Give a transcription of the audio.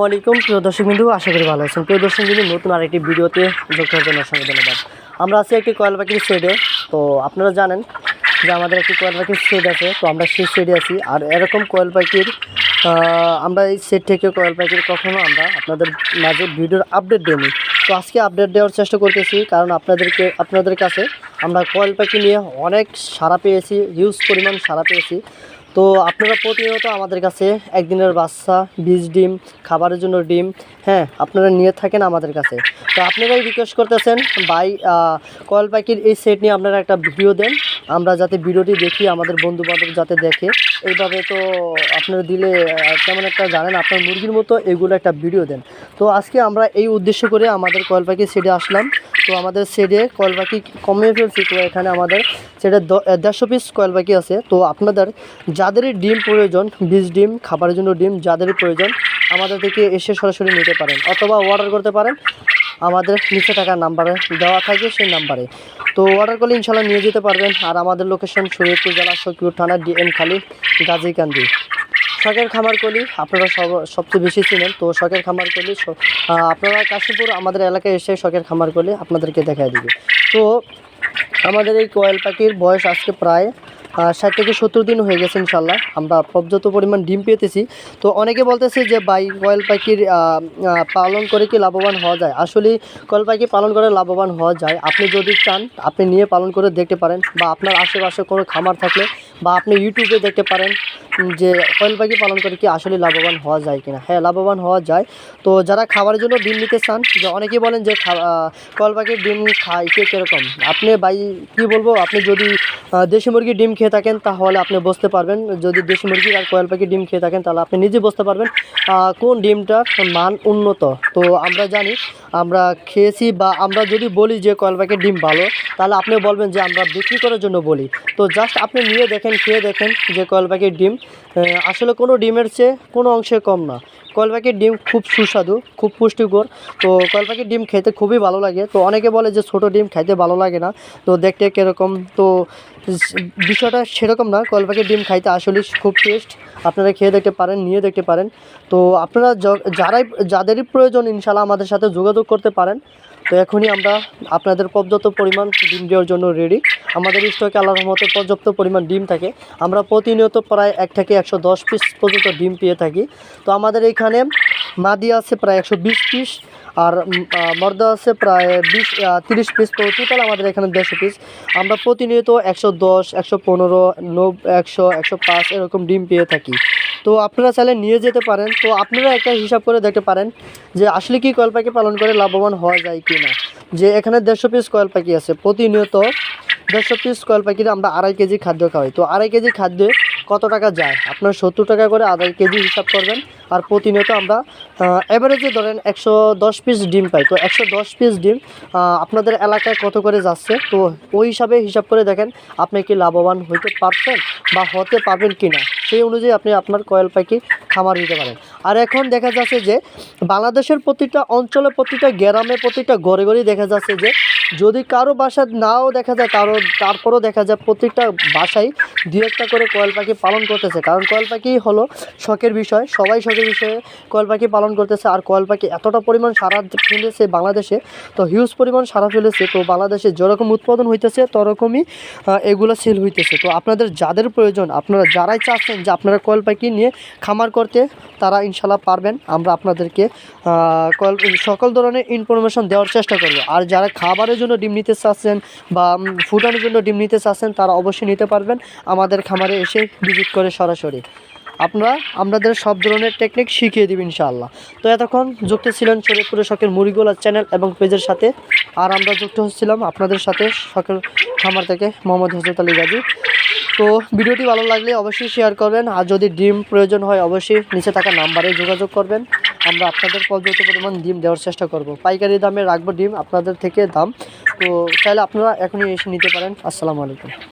আসসালামু আলাইকুম। প্রিয় দর্শক বিন্দু, আশা করি ভালো আছেন। প্রিয় দর্শক বিন্দু, নতুন আরেকটি ভিডিওতে যুক্ত জন্য অসংখ্য ধন্যবাদ। আমরা আছি একটি কয়েল পাখির শেডে তো আপনারা জানেন যে আমাদের একটি কয়েল পাখির শেড আছে। তো আমরা সেই শেডে আছি। আর এরকম কয়েল পাখির আমরা এই সেট থেকে কয়েল পাখির কখনো আমরা আপনাদের মাঝে ভিডিওর আপডেট দিইনি। তো আজকে আপডেট দেওয়ার চেষ্টা করতেছি। কারণ আপনাদেরকে, আপনাদের কাছে আমরা কয়েল পাখি নিয়ে অনেক সাড়া পেয়েছি হিউজ পরিমাণ সাড়া পেয়েছি। তো আপনারা প্রতিনিয়ত আমাদের কাছে একদিনের বাচ্চা, বীজ ডিম, খাবারের জন্য ডিম হ্যাঁ আপনারা নিয়ে থাকেন আমাদের কাছে। তো আপনারাই রিকোয়েস্ট করতেছেন বাই কয়েল পাখির এই সেট নিয়ে আপনারা একটা ভিডিও দেন। আমরা যাতে ভিডিওটি দেখি, আমাদের বন্ধু বান্ধব যাতে দেখে। এইভাবে তো আপনারা দিলে তেমন একটা জানেন, আপনার মুরগির মতো এগুলো একটা ভিডিও দেন। তো আজকে আমরা এই উদ্দেশ্য করে আমাদের কয়েল পাখি সেটে আসলাম। তো আমাদের সেটে কয়েল পাখি কমিয়ে ফেলছি তো এখানে আমাদের। সেটা দেড়শো পিস কয়েল পাখি আছে। তো আপনাদের যাদেরই ডিম প্রয়োজন, বীজ ডিম, খাবারের জন্য ডিম যাদেরই প্রয়োজন, আমাদের থেকে এসে সরাসরি নিতে পারেন অথবা অর্ডার করতে পারেন। আমাদের নিচে টাকা নাম্বারে দেওয়া থাকে সেই নাম্বারে তো অর্ডার করলে ইনশাল্লাহ নিয়ে যেতে পারবেন। আর আমাদের লোকেশন শরীয়তপুর জেলা সকিপুর থানা ডিএম খালি, গাজীকান্দি। শখের খামার কলি আপনারা সব সবচেয়ে বেশি চিনেন। তো শখের খামার আহ, আপনারা কাশীপুর আমাদের এলাকায় এসে শখের খামার কলি আপনাদেরকে দেখায় দিবে। তো আমাদের এই কোয়েল পাখির বয়স আজকে প্রায় ষাট থেকে সত্তর দিন হয়ে গেছে ইনশাল্লাহ আমরা পর্যাপ্ত পরিমাণ ডিম পেতেছি। তো অনেকে বলতেছে যে বাই কয়েল পাখির পালন করে কি লাভবান হওয়া যায়? আসলে কোয়েল পাখি পালন করে লাভবান হওয়া যায়। আপনি যদি চান আপনি নিয়ে পালন করে দেখতে পারেন বা আপনার আশেপাশে কোনো খামার থাকলে বা আপনি ইউটিউবে দেখতে পারেন। যে কোয়েল পাখি পালন করে কি আসলে লাভবান হওয়া যায় কিনা? হ্যাঁ লাভবান হওয়া যায়। তো যারা খাবারের জন্য ডিম নিতে চান, যে অনেকেই বলেন যে কোয়েল পাখির ডিম খাই কে কীরকম? আপনি ভাই, কি বলব? আপনি যদি দেশি মুরগির ডিম খেয়ে থাকেন, তাহলে আপনি বুঝতে পারবেন। যদি দেশি মুরগির আর কোয়েল পাখির ডিম খেয়ে থাকেন, তাহলে আপনি নিজে বুঝতে পারবেন কোন ডিমটার মান উন্নত। তো আমরা জানি, আমরা খেয়েছি বা আমরা যদি বলি যে কোয়েল পাখির ডিম ভালো, তাহলে আপনি বলবেন যে আমরা বিক্রি করার জন্য বলি। তো জাস্ট আপনি নিয়ে দেখেন, খেয়ে দেখেন যে কোয়েল পাখির ডিম আসলে কোনো ডিমের চেয়ে কোনো অংশে কম না। কয়েল ডিম খুব সুস্বাদু, খুব পুষ্টিকর। তো কয়েল পাখির ডিম খেতে খুবই ভালো লাগে। তো অনেকে বলে যে ছোট ডিম খাইতে ভালো লাগে না। তো দেখতে কীরকম? তো বিষয়টা সেরকম না। কয়েল পাখির ডিম খাইতে আসলে খুব টেস্ট আপনারা খেয়ে দেখতে পারেন, নিয়ে দেখতে পারেন। তো আপনারা যারাই, যাদেরই প্রয়োজন ইনশাল্লাহ আমাদের সাথে যোগাযোগ করতে পারেন। তো এখনই আমরা আপনাদের পর্যাপ্ত পরিমাণ ডিম দেওয়ার জন্য রেডি আমাদের স্টকে আল্লাহর মতো পর্যাপ্ত পরিমাণ ডিম থাকে। আমরা প্রতিনিয়ত প্রায় এক থেকে একশো দশ পিস পর্যন্ত ডিম পেয়ে থাকি। তো আমাদের এখানে মাদি আছে প্রায় একশো বিশ পিস আর মর্দা আছে প্রায় বিশ তিরিশ পিস তো টোটাল আমাদের এখানে দেড়শো পিস আমরা প্রতিনিয়ত একশো দশ, একশো পনেরো, নব, একশো একশো পাঁচ এরকম ডিম পেয়ে থাকি। তো আপনারা চাইলে নিয়ে যেতে পারেন। তো আপনারা একটা হিসাব করে দেখতে পারেন যে আসলে কি কয়েল পাখি পালন করে লাভবান হওয়া যায় কি না যে এখানে দেড়শো পিস কয়েল পাখি আছে। প্রতিনিয়ত দেড়শো পিস কয়েল পাখির আমরা আড়াই কেজি খাদ্য খাওয়াই। তো আড়াই কেজি খাদ্যে কত টাকা যায়? আপনার সত্তর টাকা করে আড়াই কেজি হিসাব করবেন। আর প্রতিনিয়ত আমরা অ্যাভারেজে ধরেন একশো দশ পিস ডিম পাই। তো একশো দশ পিস ডিম আপনাদের এলাকায় কত করে যাচ্ছে? তো ওই হিসাবে হিসাব করে দেখেন আপনি কি লাভবান হইতে পারছেন বা হতে পারবেন কি না সেই অনুযায়ী আপনি আপনার কয়েল পাখি খামার দিতে পারেন। আর এখন দেখা যাচ্ছে যে বাংলাদেশের প্রতিটা অঞ্চলে প্রতিটা গ্রামে প্রতিটা ঘরে ঘরেই দেখা যাচ্ছে যে যদি কারও বাসা নাও দেখা যায় কারও তারপরও দেখা যায় প্রত্যেকটা বাসায় দু একটা করে কয়েল পাখি পালন করতেছে। কারণ কয়েল পাখি হলো শখের বিষয়, সবাই শখের বিষয়ে কয়েল পাখি পালন করতেছে। আর কয়েল পাখি এতটা পরিমাণ সারা ফেলেছে বাংলাদেশে, তো হিউজ পরিমাণ সারা ফেলেছে, তো বাংলাদেশে যেরকম উৎপাদন হইতেছে, তরকমই এগুলো সেল হইতেছে। তো আপনাদের যাদের প্রয়োজন, আপনারা যারাই চাচ্ছেন যে আপনারা কয়েল পাখি নিয়ে খামার করতে, তারা ইনশাল্লাহ পারবেন। আমরা আপনাদেরকে সকল ধরনের ইনফরমেশন দেওয়ার চেষ্টা করব। আর যারা খাবারের জন্য ডিম নিতে চাচ্ছেন বা ফুটানোর জন্য ডিম নিতে চাচ্ছেন, তারা অবশ্যই নিতে পারবেন আমাদের খামারে এসে ভিজিট করে সরাসরি। আপনারা আপনাদের সব ধরনের টেকনিক শিখিয়ে দিবেন ইনশাআল্লাহ। তো এতক্ষণ যুক্ত ছিলেন শরীরপুরের শখের মুড়িগোলা চ্যানেল এবং পেজের সাথে। আর আমরা যুক্ত হচ্ছিলাম আপনাদের সাথে শখের খামার থেকে মোহাম্মদ হজরত আলী গাজী। তো ভিডিওটি ভালো লাগলে অবশ্যই শেয়ার করবেন। আর যদি ডিম প্রয়োজন হয়, অবশ্যই নিচে থাকা নাম্বারে যোগাযোগ করবেন। আমরা আপনাদের পর্যাপ্ত পরিমাণ ডিম দেওয়ার চেষ্টা করব। পাইকারি দামে রাখব ডিম আপনাদের থেকে দাম। তো চাইলে আপনারা এখনই এসে নিতে পারেন। আসসালামু আলাইকুম।